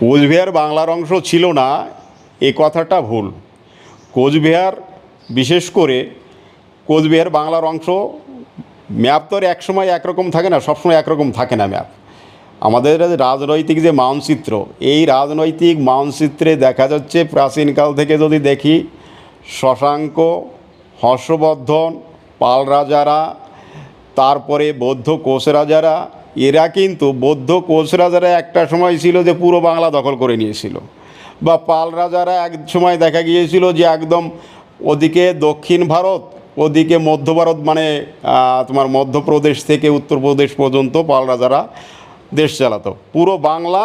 কোচবিহার বাংলার অংশ ছিল না, এ কথাটা ভুল। কোচবিহার, বিশেষ করে কোচবিহার বাংলার অংশ, ম্যাপ তো আর একসময় একরকম থাকে না, সবসময় একরকম থাকে না ম্যাপ। আমাদের রাজনৈতিক যে মানচিত্র, এই রাজনৈতিক মানচিত্রে দেখা যাচ্ছে প্রাচীনকাল থেকে যদি দেখি, শশাঙ্ক, হর্ষবর্ধন, পাল রাজারা, তারপরে বৌদ্ধ কোষ রাজারা এরা কিন্তু বৌদ্ধ কোচ রাজারা একটা সময় ছিল যে পুরো বাংলা দখল করে নিয়েছিল। বা পাল রাজারা এক সময় দেখা গিয়েছিল যে একদম ওদিকে দক্ষিণ ভারত, ওদিকে মধ্য ভারত মানে তোমার মধ্যপ্রদেশ থেকে উত্তরপ্রদেশ পর্যন্ত পাল রাজারা দেশ চালাতো। পুরো বাংলা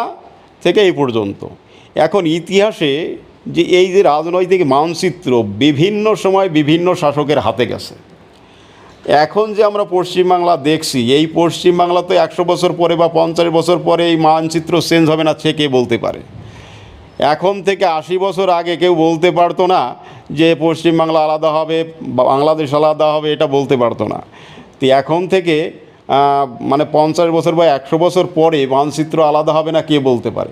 থেকে এই পর্যন্ত। এখন ইতিহাসে যে এই যে রাজনৈতিক মানচিত্র বিভিন্ন সময় বিভিন্ন শাসকের হাতে গেছে। এখন যে আমরা পশ্চিমবাংলা দেখছি, এই পশ্চিমবাংলা তো একশো বছর পরে বা পঞ্চাশ বছর পরে এই মানচিত্র চেঞ্জ হবে না, সে কে বলতে পারে? এখন থেকে আশি বছর আগে কেউ বলতে পারতো না যে পশ্চিমবাংলা আলাদা হবে বাংলাদেশ আলাদা হবে, এটা বলতে পারতো না। তো এখন থেকে মানে পঞ্চাশ বছর বা একশো বছর পরে মানচিত্র আলাদা হবে না, কে বলতে পারে?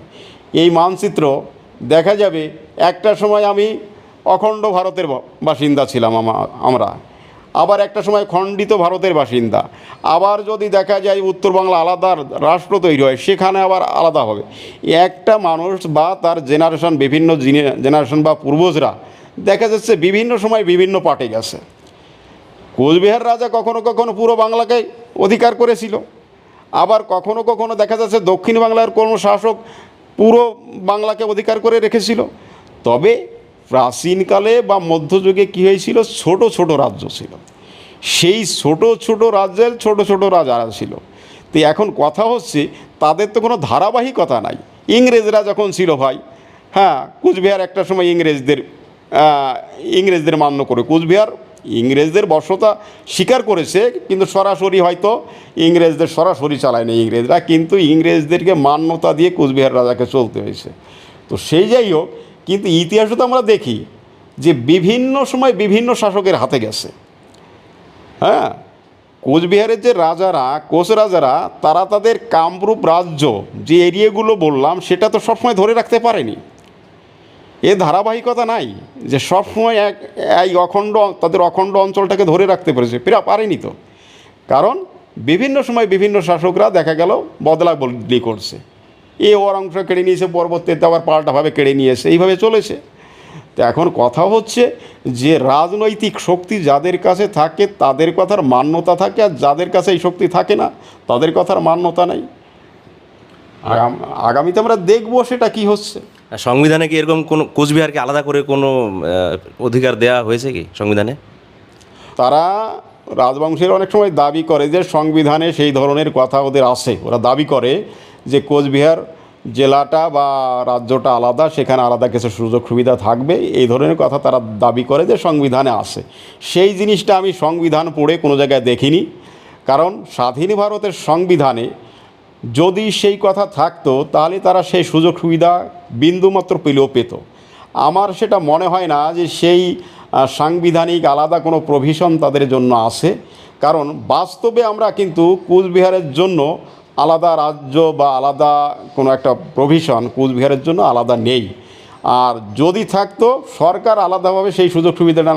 এই মানচিত্র দেখা যাবে, একটা সময় আমি অখণ্ড ভারতের বাসিন্দা ছিলাম আমা- আমরা। আবার একটা সময় খণ্ডিত ভারতের বাসিন্দা। আবার যদি দেখা যায় উত্তর বাংলা আলাদা রাষ্ট্র তৈরি হয়, সেখানে আবার আলাদা হবে। একটা মানুষ বা তার জেনারেশন বিভিন্ন জেনারেশন বা পূর্বজরা, দেখা যাচ্ছে বিভিন্ন সময় বিভিন্ন পার্টে গেছে। কোচবিহার রাজা কখনো কখনো পুরো বাংলাকে অধিকার করেছিল। আবার কখনো কখনো দেখা যাচ্ছে দক্ষিণ বাংলার কোনো শাসক পুরো বাংলাকে অধিকার করে রেখেছিল। তবে প্রাচীনকালে বা মধ্যযুগে কী হয়েছিল? ছোট ছোট রাজ্য ছিল। সেই ছোট ছোট রাজ্যের ছোট ছোট রাজারা ছিল। তো এখন কথা হচ্ছে, তাদের তো কোনো ধারাবাহিকতা নাই। ইংরেজরা যখন ছিল ভাই হ্যাঁ কুচবিহার একটা সময় ইংরেজদের ইংরেজদের মান্য করে। কুচবিহার ইংরেজদের বর্ষতা স্বীকার করেছে, কিন্তু সরাসরি হয়তো ইংরেজদের সরাসরি চালায়নি ইংরেজরা। কিন্তু ইংরেজদেরকে মান্যতা দিয়ে কুচবিহার রাজাকে চলতে হয়েছে। তো সেই যাই হোক কিন্তু ইতিহাসে তো আমরা দেখি যে বিভিন্ন সময় বিভিন্ন শাসকের হাতে গেছে। হ্যাঁ? কোচবিহারের যে রাজারা, কোচ রাজারা, তারা তাদের কামরূপ রাজ্য যে এরিয়াগুলো বললাম, সেটা তো সবসময় ধরে রাখতে পারেনি। এ ধারাবাহিকতা নাই যে সবসময় এক, এই অখণ্ড, তাদের অখণ্ড অঞ্চলটাকে ধরে রাখতে পেরেছে। পেরা পারেনি তো। কারণ বিভিন্ন সময় বিভিন্ন শাসকরা দেখা গেল বদলা বদলি করছে। এ ওর অংশ কেড়ে নিয়েছে পরবর্তীতে আবার পাল্টাভাবে কেড়ে নিয়েছে এইভাবে চলেছে। তো এখন কথা হচ্ছে যে রাজনৈতিক শক্তি যাদের কাছে থাকে তাদের কথার মান্যতা থাকে আর যাদের কাছে এই শক্তি থাকে না তাদের কথার মান্যতা নেই। আগাম- আগামীতে আমরা দেখব সেটা কি হচ্ছে। সংবিধানে কি এরকম কোনো কোচবিহারকে আলাদা করে কোনো অধিকার দেওয়া হয়েছে কি সংবিধানে? তারা রাজবংশের অনেক সময় দাবি করে যে সংবিধানে সেই ধরনের কথা ওদের আছে। ওরা দাবি করে যে কোচবিহার জেলাটা বা রাজ্যটা আলাদা, সেখানে আলাদা কিছু সুযোগ সুবিধা থাকবে। এই ধরনের কথা তারা দাবি করে যে সংবিধানে আছে। সেই জিনিসটা আমি সংবিধান পড়ে কোনো জায়গায় দেখিনি। কারণ স্বাধীন ভারতের সংবিধানে যদি সেই কথা থাকতো, তাহলে তারা সেই সুযোগ সুবিধা বিন্দুমাত্র পেলেও পেত। আমার সেটা মনে হয় না যে সেই সাংবিধানিক আলাদা কোনো প্রভিশন তাদের জন্য আছে। কারণ বাস্তবে আমরা কিন্তু কুচবিহারের জন্য আলাদা রাজ্য বা আলাদা কোনো একটা প্রভিশন কুচবিহারের জন্য আলাদা নেই। আর যদি থাকতো সরকার আলাদাভাবে সেই সুযোগ সুবিধাটা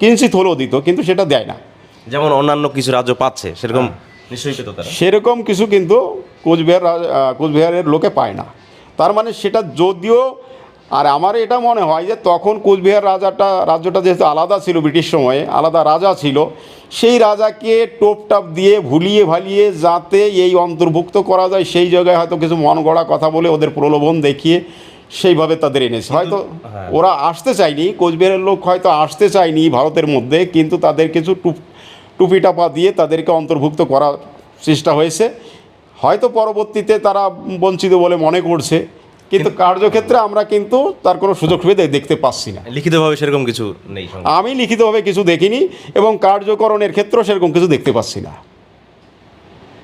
কিঞ্চিত হলেও দিত কিন্তু সেটা দেয় না। যেমন অন্যান্য কিছু রাজ্য পাচ্ছে সেরকম নিশ্চয়ই পেত তারা। সেরকম কিছু কিন্তু কোচবিহার কোচবিহারের লোকে পায় না। তার মানে সেটা যদিও আর আমার এটা মনে হয় যে তখন কোচবিহার রাজাটা রাজ্যটা যেহেতু আলাদা ছিল ব্রিটিশ সময়ে আলাদা রাজা ছিল সেই রাজাকে টোপ টাপ দিয়ে ভুলিয়ে ভালিয়ে যাতে এই অন্তর্ভুক্ত করা যায় সেই জায়গায় হয়তো কিছু মন গড়া কথা বলে ওদের প্রলোভন দেখিয়ে সেইভাবে তাদের এনেছে। হয়তো ওরা আসতে চায়নি কোচবিহারের লোক হয়তো আসতে চায়নি ভারতের মধ্যে কিন্তু তাদের কিছু টুপ টুপি টাপা দিয়ে তাদেরকে অন্তর্ভুক্ত করার চেষ্টা হয়েছে। হয়তো পরবর্তীতে তারা বঞ্চিত বলে মনে করছে কিন্তু কার্যক্ষেত্রে আমরা কিন্তু তার কোনো সুযোগ সুবিধা দেখতে পাচ্ছি না। লিখিতভাবে সেরকম কিছু নেই আমি লিখিতভাবে কিছু দেখিনি এবং কার্যকরণের ক্ষেত্রেও সেরকম কিছু দেখতে পাচ্ছি না।